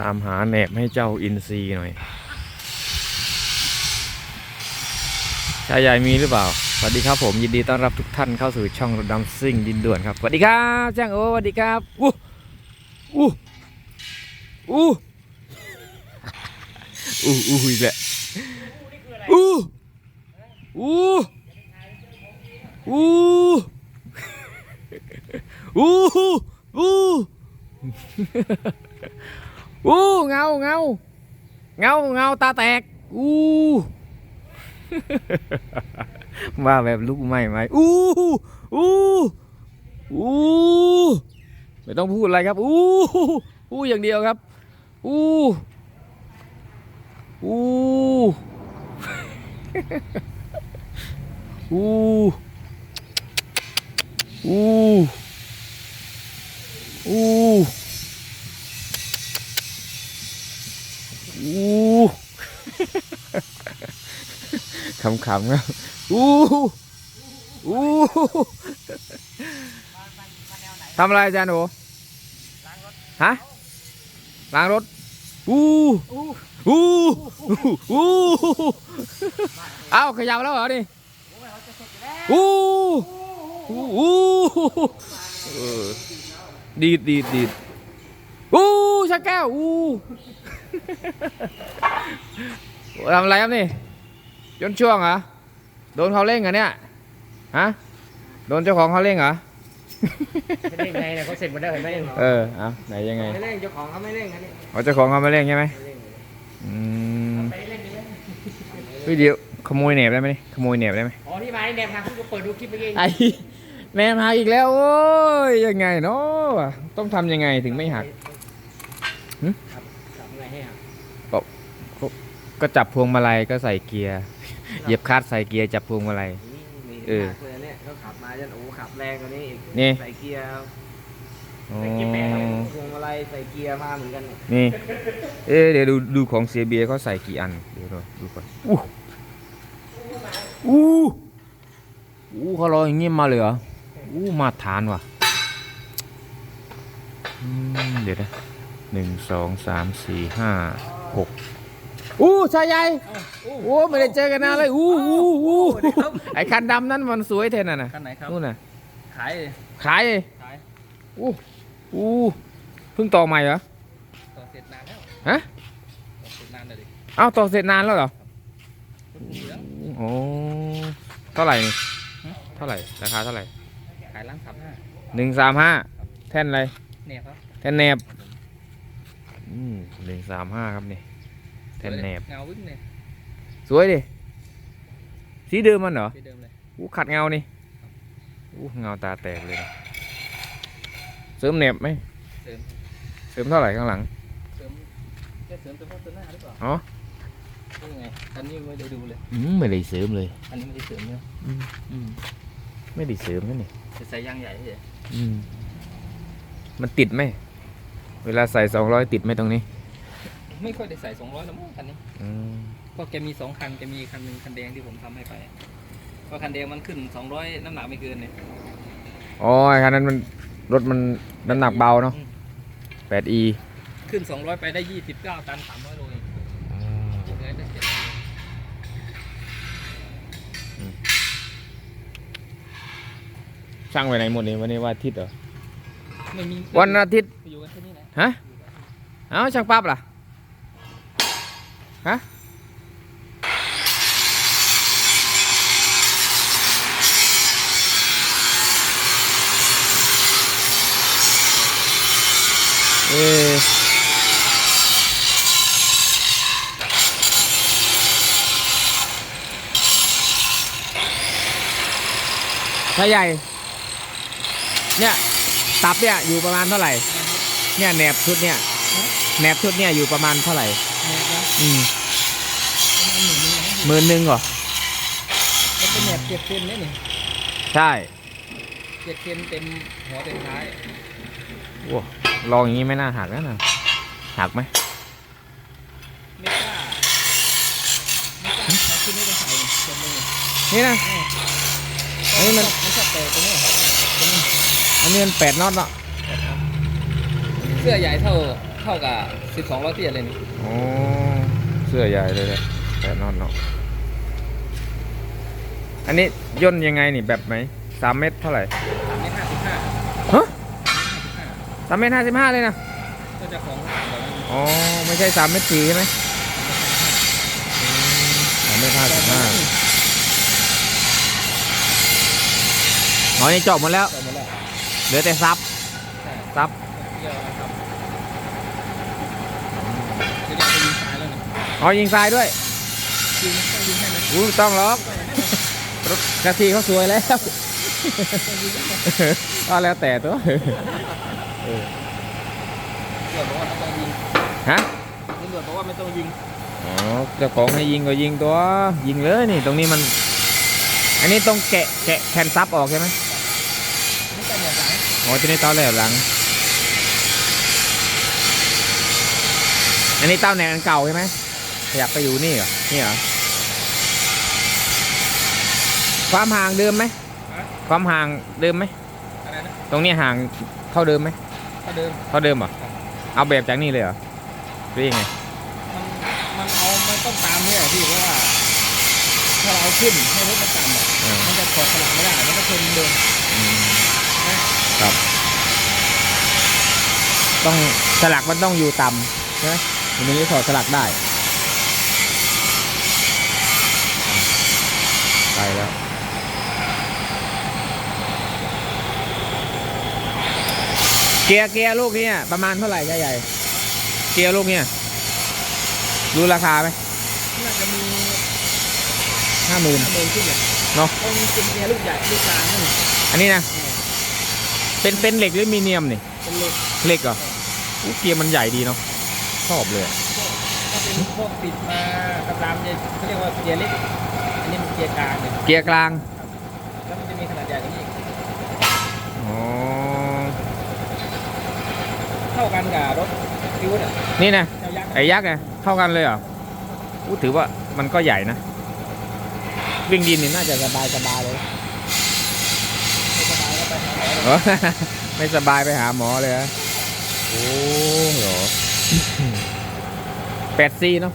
ตามหาแหนบให้เจ้าอินซีหน่อยชายใหญ่มีหรือเปล่า สวัสดีครับผมยินดีต้อนรับทุกท่านเข้าสู่ช่องรถดำซิ่งดินด่วนครับ สวัสดีครับจ้างโอสวัสดีครับ อู้อู้อู้อู้อู้อีกแล้วอู้อู้อู้อู้อู้ อู้เงาเงาเงาเงาตาแตกอู้ว่าแบบลูกไม่ไหมอู้อู้อู้ไม่ต้องพูดอะไรครับอู้อู้อย่างเดียวครับอู้อู้อู้อู้อู้ ขำๆครับอู้อู้ทำอะไรอาจารย์โอฮะล้างรถอู้อู้อู้เอ้าขยับแล้วเหรอนี่อู้อู้อู้เออดีดดีดดีดอู้ชักแก้วอู้ทำอะไรครับนี่ จนช่วงเหรอโดนเขาเล่งเหรอเนี่ยฮะโดนเจ้าของเขาเล่งเหรอไม่เล่นไงเนี่ยเขาเสร็จหมดแล้วเห็นไหมเนี่ยเออเอาไหนยังไงไม่เล่นเจ้าของเขาไม่เล่นกันนี่เอาเจ้าของเขามาเล่งใช่ไหมไม่เล่นอืมไปเล่นดิเล่นเฮ้ยเดี๋ยวขโมยเหน็บได้ไหมนี่ขโมยเหน็บได้ไหมอ๋อที่มาในแนวทางคุณก็เปิดดูคลิปเมื่อกี้ไอ้แนมหักอีกแล้วโอ้ยยังไงเนาะต้องทำยังไงถึงไม่หัก หึ ครับทำไงให้หัก ก็จับพวงมาลัยก็ใส่เกียร์ เหยียบคลัดใส่เกียร์จับพวงมาลัย นี่เออมากเลยเนี่ยเขาขับมาจนโอ้ขับแรงกว่านี้อีกนี่ ใส่เกียร์อ๋อใส่เกียร์แปดครับพวงมาลัยใส่เกียร์มาเหมือนกันเนี่ยนี่ เอ๊ะเดี๋ยวดูดูของเสียเบียร์เขาใส่กี่อัน เดี๋ยวดูดูก่อนอู้อู้อู้เขาลอยอย่างงี้มาเลยเหรออู้มาทานว่ะอืมเดี๋ยวนะหนึ่งสองสามสี่ห้าหก อู้ชายใหญ่โอ้ไม่ได้เจอกันนานเลยอู้อู้อู้ไอคันดำนั้นมันสวยเท่านั้นน่ะคันไหนครับนู่นน่ะขายขายเลยขายอู้อู้เพิ่งต่อใหม่เหรอต่อเสร็จนานแล้วฮะต่อเสร็จนานเลยดิเอ้าต่อเสร็จนานแล้วเหรอรถเหลืองโอ้เท่าไหร่นี่เท่าไหร่ราคาเท่าไหร่ขายล้างขับหน้าหนึ่งสามห้าแท่นอะไรเนี่ยครับแท่นแหนบอืมหนึ่งสามห้าครับนี่ แท่นแหนบเงาวิ่งเนี่ยสวยดิสีเดิมมันเหรอที่เดิมเลยอู้ขัดเงานี่อู้เงาตาแตกเลยนะเสริมแหนบไหมเสริมเสริมเท่าไหร่ข้างหลังเสริมแค่เสริมเฉพาะตัวหน้าหรือเปล่าอ๋อนี่ไงอันนี้ไม่ได้ดูเลยอืมไม่ได้เสริมเลย อันนี้ไม่ได้เสริมเนี่ยอืมอืมไม่ได้เสริมนั่นนี่จะใส่ยางใหญ่เฉยอืมมันติดไหมเวลาใส่สองร้อยติดไหมตรงนี้ ไม่ค่อยได้ใส่สองร้อยแล้วมั้งคันนี้อืมเพราะแกมีสองคันแกมีคันหนึ่งคันแดงที่ผมทำให้ไปเพราะคันแดงมันขึ้นสองร้อยน้ำหนักไม่เกินเนี่ยอ๋อไอ้คันนั้นมันรถมันน้ำหนักเบาเนาะ อืมแปดอีขึ้นสองร้อยไปได้ยี่สิบเก้าตันสามร้อยโลเองเหลือแต่เจ็ดร้อยโลช่างไว้ไหนหมดนี่วันนี้วันอาทิตย์เหรอ ไม่มีวันอาทิตย์ อยู่กันแค่นี้แหละฮะ เอ้าช่างปั๊บล่ะ ฮะเอถ้าใหญ่ เนี่ย ตับเนี่ยอยู่ประมาณเท่าไหร่ เนี่ยแหนบชุดเนี่ยแหนบชุดเนี่ยอยู่ประมาณเท่าไหร่ อืมประมาณหนึ่งนึงนะหมื่นหนึ่งเหรอแล้วเป็นแบบเจ็ดเซนเนี่ยนี่ใช่เจ็ดเซนเต็มหัวเต็มท้ายโอ้ลองอย่างนี้ไม่น่าหักนะน่ะหักไหมไม่กล้าไม่กล้าเอาขึ้นไม่ได้ใส่เต็มเลยนี่นะเออเฮ้ยมันมันชอบแตกตรงนี้ตรงนี้อันนี้มันแปดน็อตเนาะเสื้อใหญ่เท่าเท่ากับสิบสองล้อเตี้ยเลยนี่โอ้ เสื้อใหญ่เลยเลยแปดน็อตเนาะอันนี้ย่นยังไงนี่แบบไหมสามเมตรเท่าไหร่สามเมตรห้าสิบห้าฮะห้าสามเมตรห้าสิบห้าเลยนะก็จะของห่างแบบนั้นอ๋อไม่ใช่สามเมตรสี่ใช่ไหมสามเมตรห้าสิบห้าอ๋อนี่เจบหมดแล้วจบหมดแล้วเหลือแต่ซับใช่ซับเกี่ยวนะครับ อ๋อยิงทรายด้วยยิงต้องยิงให้ไหมอู้ไม่ต้องหรอกรถกระสีเขาสวยแล้วก็แล้วแต่ตัวเออตำรวจบอกว่าไม่ต้องยิงฮะตำรวจบอกว่าไม่ต้องยิงอ๋อเจ้าของให้ยิงก็ยิงตัวยิงเลยนี่ตรงนี้มัน อันนี้ต้องแกะแกะแผ่นซับออกใช่ไหมไม่ใช่เนี่ยหลังอ๋อที่นี่เต้าแหลมหลัง อันนี้เต้าแหนอันเก่าใช่ไหม อยากไปอยู่นี่เหรอ นี่เหรอ ความห่างเดิมไหม ความห่างเดิมไหม อะไรนะตรงนี้ห่างเท่าเดิมไหมถ้าเดิม เท่าเดิมเหรอ เอาแบบจากนี่เลยเหรอหรือยังไง มัน มันเอามันต้องตามเนี่ยพี่เพราะว่า ถ้าเราเอาขึ้นให้รถมันต่ำอะเออมันจะถอดสลักไม่ได้ มันก็ชนเดิมอืมครับ ต้องสลักมันต้องอยู่ต่ำใช่ไหมมันถึงจะถอดสลักได้ ไปแล้วเกียร์เกียร์ลูกเนี้ประมาณเท่าไหร่ใหญ่ๆเกียร์ลูกเนี้รู้ราคาไหมน่าจะมีห้าหมื่นห้าหมื่นขึ้นอย่างเนาะต้องมีเป็นเกียร์ลูกใหญ่ลูกกลางนั่นอันนี้นะเป็นเป็นเหล็กหรือมีเนียมนี่เป็นเหล็กเหล็กเหรออู้เกียร์มันใหญ่ดีเนาะชอบเลยอะก็เป็นพวกปิดมาตามๆเนี่ยเขาเรียกว่าเกียร์เล็กอั นนี้มันเกียร์กลางเนี่ยเกียร์กลางแล้วมันจะมีขนาดใหญ่กว่านี้อีกอ๋อเท่ากันกับรถฟิวส์อะนี่นะเจ้ายักษ์ไอ้ยักษ์ไงเท่ากันเลยเหรออู้ถือว่ามันก็ใหญ่นะ วิ่งดินนี่น่าจะสบายสบายเลยไม่สบายก็ไปหาหมอเลยเออไม่สบายไปหาหมอเลยเหรอโอ้โหแปดซีเนาะ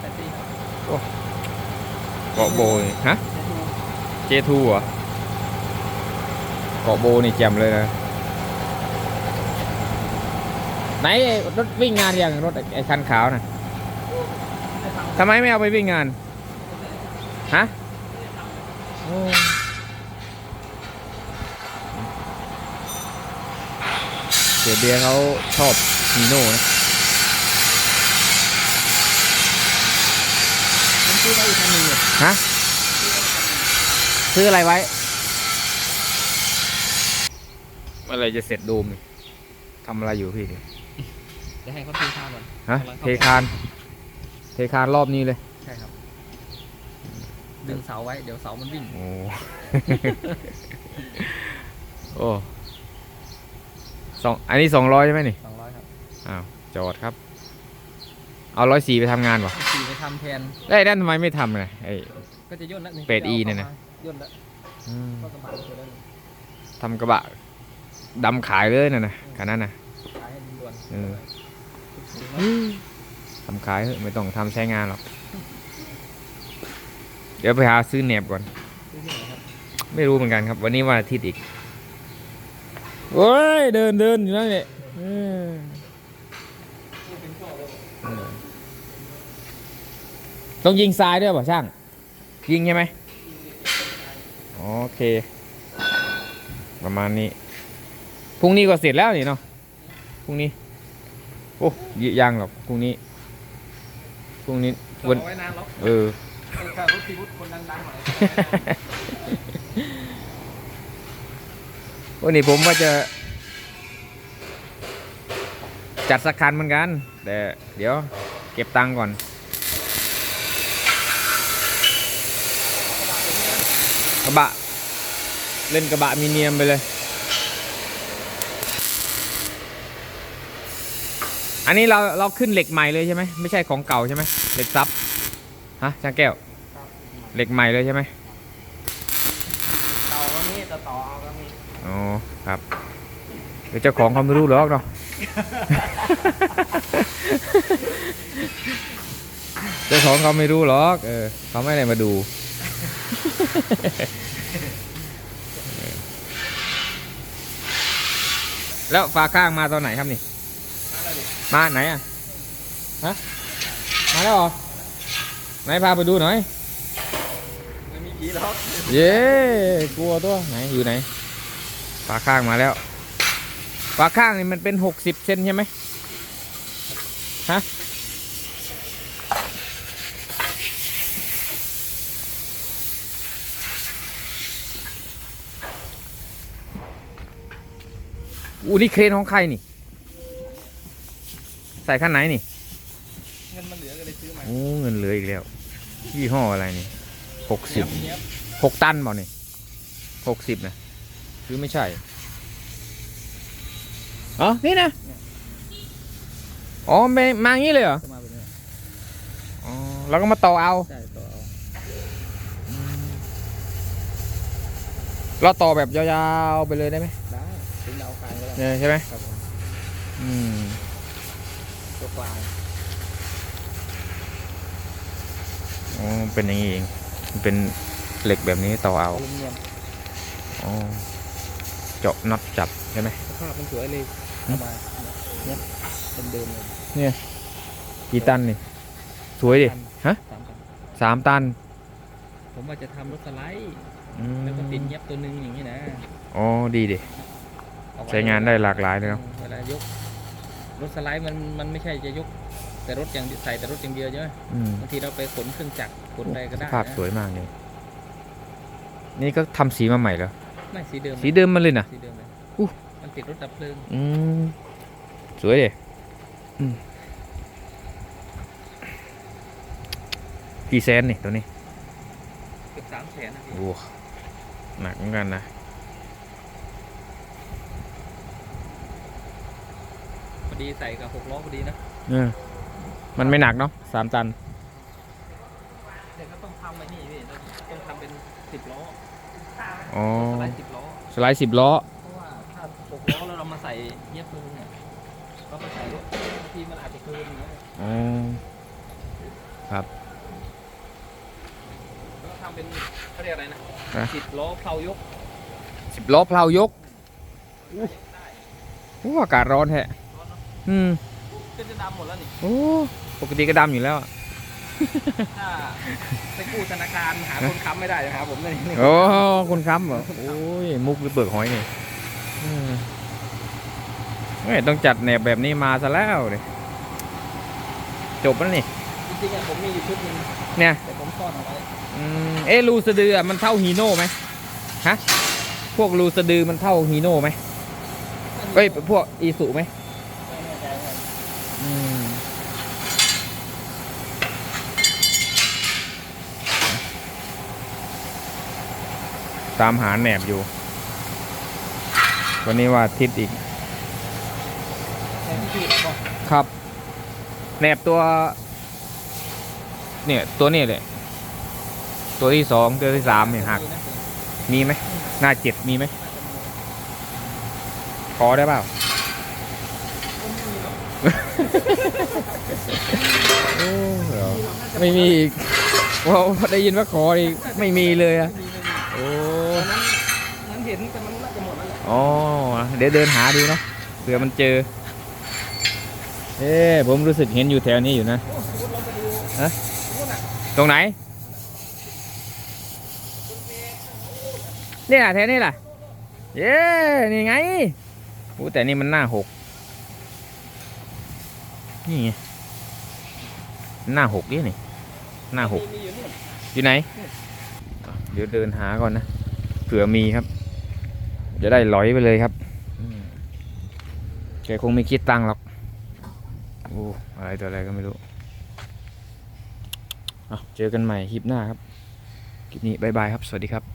แต่ที่ เกาะโบยฮะเจทูเหรอเกาะโบนี่แจ่มเลยนะไหนรถวิ่งงานย่างรถไอ้คันขาวน่ะทำไมไม่เอาไปวิ่งงาน ฮะเสียเบียร์เขาชอบฮีโน่นะ ผม ซื้อมาอีกคันหนึ่งเนี่ยฮะซื้ออะไรไว้ เมื่อไหรจะเสร็จดูมนี่ทำอะไรอยู่พี่เนี่ยเดี๋ยวให้เขาเทข้าวก่อนฮะ เทคาน เทคานรอบนี้เลย ใช่ครับ ดึงเสาไว้เดี๋ยวเสามันวิ่ง โอ้ โอ้สองอันนี้สองร้อยใช่ไหมนี่สองร้อยครับ อ้าว จอดครับ เอาร้อยสี่ไปทำงานวะขี่ ไปทำแทนแล้วไอ้ด้านทำไมไม่ทำเลยไอ้ ก็จะย่นแล้วนี่เป็ดอีเนี่ยนะ ย่นแล้วอืมก็กระบะเสร็จแล้วนี่ทำกระบะดำขายเลยนะนะคันนั้นนะ ขายให้ด่วนๆเออ ทำขายเถอะไม่ต้องทำใช้งานหรอก เดี๋ยวไปหาซื้อแหนบก่อน ซื้อที่ไหนครับไม่รู้เหมือนกันครับ วันนี้วันอาทิตย์อีกโอ้ยเดินเดินอยู่นั่นแหละเออเอ ต้องยิงทรายด้วยป่ะช่าง ยิงใช่ไหมโอเค ประมาณนี้พรุ่งนี้ก็เสร็จแล้วนี่เนาะพรุ่งนี้โอ้ยยังหรอกพรุ่งนี้พรุ่งนี้จอวันดเอาไว้นานแล้วเออถ้ารถทีวุฒคนดังๆหน่อยวันนี้ผมว่าจะ จัดสักคันเหมือนกัน แต่เดี๋ยวเก็บตังค์ก่อน กระบะ เล่นกระบะมีเนียมไปเลย อันนี้เราเราขึ้นเหล็กใหม่เลยใช่ไหมไม่ใช่ของเก่าใช่ไหมเหล็กซับฮะช่างแก้วเหล็กใหม่เลยใช่ไหมเตาก็มีต่อต่อเอาก็มีอ๋อครับเดี๋ยวเจ้าของเขาไม่รู้หรอกเนาะเจ้าของเขาไม่รู้หรอก เออเขาไม่ได้มาดู แล้วฝาข้างมาตอนไหนครับนี่ มาไหนอะ ฮะ มาแล้วเหรอ ไหนพาไปดูหน่อย ไม่มีผีหรอก เย้กลัวตัวไหนอยู่ไหน ฝาข้างมาแล้ว ฝาข้างนี่มันเป็นหกสิบเซนใช่ไหมฮะ อู้นี่เครนของใครนี่ ใส่ขั้นไหนนี่ เงินมันเหลือก็เลยซื้อมาโอ้เงินเหลืออีกแล้ว ยี่ห้ออะไรนี่หกสิบเนี้ยบหกตันเปล่านี่หกสิบนะหรือไม่ใช่อ๋อนี่นะอ๋อไม่มางี้เลยเหรอจะมาแบบนี้อ๋อแล้วก็มาต่อเอาใช่ต่อเอาเราต่อแบบยาวๆไปเลยได้ไหมได้ ถึงดาวคางก็ได้เนี่ยใช่ไหมครับผมอืมตัวกลางอ๋อเป็นอย่างนี้เองมันเป็นเหล็กแบบนี้ต่อเอาอลูมิเนียมอ๋อเจาะน็อตจับใช่ไหม สภาพมันสวยเลยอืมเอามาเนี่ยเดิมๆเลยกี่ตันนี่ สวยดิ ฮะ สามพันสามตันผมว่าจะทำรถสไลด์ อืมแล้วก็ติดเย็บตัวหนึงอย่างนี้นะ อ๋อ ดีดิเอว้ ใช้งานได้หลากหลายเลยเนาะเวลายกรถสไลด์มันมันไม่ใช่จะยก แต่รถอย่างเดียวใส่แต่รถอย่างเดียวใช่ไหมอืมบางทีเราไปขนเครื่องจักรขนอะไรก็สได้ภาพนะสวยมากเลยนี่ก็ทำสีมาใหม่เหรอไม่สีเดิมสีเดิมมันเลยนะสีเดิมเลยอู้มันติดรถดับเพลิงอืมสวยดิอืมกี่แสนนี่ตัวนี้เกือบสามแสนนะพี่โอ้หนักเหมือนกันนะ อดีใส่กับหกล้อพอดีนะเออมันไม่หนักเนาะสามตัน แต่ก็ต้องทำไอ้นี่พี่ต้องทำเป็นสิบล้ออ๋อ สไลด์สิบล้อ สไลด์สิบล้อ เพราะว่าถ้าหกล้อแล้วเรามาใส่เย็บปืนเนี่ยก็ไปใส่รถบางทีมันอาจจะเกินอย่างเงี้ยอ๋อ ครับแล้วก็ทำเป็นเขาเรียกอะไรนะฮะสิบล้อเพลายกสิบล้อเพลายกโอ้อากาศร้อนแฮะร้ อนเนอะอืมก็จะดำหมดแล้วนี่โอ้ปกติก็ดำอยู่แล้วอะถ้าไปกู้ธนาคารหาคนค้ำไม่ได้จะหาผมเลยนี่โอ้คุณค้ำเหรอโอ้ยมุกหรือเบิกหอยนี่อืมเฮ้ยต้องจัดแหนบแบบนี้มาซะแล้วเลยจบแล้วนี่จริงๆอะผมมีอยู่ชุดหนึงเนี่ย แต่ผมซ่อนเอาไว้อืมเอะรูสะดืออะมันเท่าฮีโน่ไหมฮะ พวกรูสะดือมันเท่าฮีโน่ไหมเอ้ย พวกอีสุไหมไม่แน่ใจว่า อืม ตามหาแหนบอยู่ วันนี้ว่าทิศอีก ครับแหนบตัว เนี่ย ตัวนี้เลยตัวที่สองตัวที่สามเนี่ยหัก มีไหมหน้าเจ็ดมีไหมขอได้เปล่าไม่มีอีกว้าได้ยินว่าขออีกไม่มีเลยอะ ไม่มีไม่มี โอ้ ตอนนั้นนั้นเห็นแต่มันน่าจะหมดแล้วแหละอ๋อเดี๋ยวเดินหาดูเนาะเผื่อมันเจอ เอ๊ผมรู้สึกเห็นอยู่แถวนี้อยู่นะตราไปดูฮะสมมติอะตรงไหนเนี่ยแถวนี้ล่ะ เย้นี่ไงโอ้แต่นี่มันหน้าหกนี่ไงหน้าหกนี่นี่หน้าหกอยู่ไหน เดี๋ยวเดินหาก่อนนะเผื่อมีครับ จะได้หลอยไปเลยครับอืมแกคงไม่คิดตังค์หรอกโอ้อะไรตัวอะไรก็ไม่รู้เอาเจอกันใหม่คลิปหน้าครับ คลิปนี้บายบายครับ สวัสดีครับ